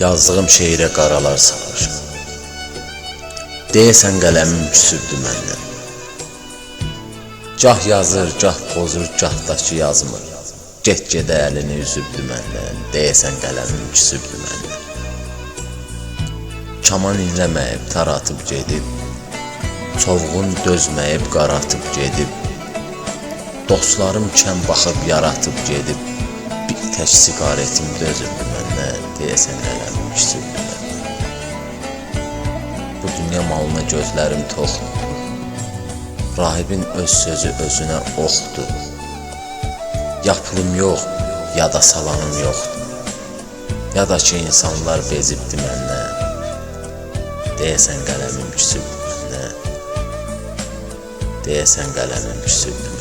Yazdığım şeirə qaralar salır. Deyəsən qələmim küsübdü məndən. Gah yazır, gah pozur, gah da ki yazmır. Get-gedə əlini üzübdü məndən. Deyəsən qələmim küsübdü məndən. Kaman inləməyib, taratıb gedib. Çovğun dözməyib, qaratıb gedib. Dostlarım kəm baxıb yaratıb gedib. Tək siqaretim dözübdü məndən. Deyəsən məndən. Bu dünya malına gözlərim toxdur. Rahibin öz sözü özünə oxdur. Ya pulum yox, ya da salamım yoxdur. Ya da ki insanlar bezibdi məndən. Deyəsən qələmim küsübdü məndən. Deyəsən qələmim küsübdü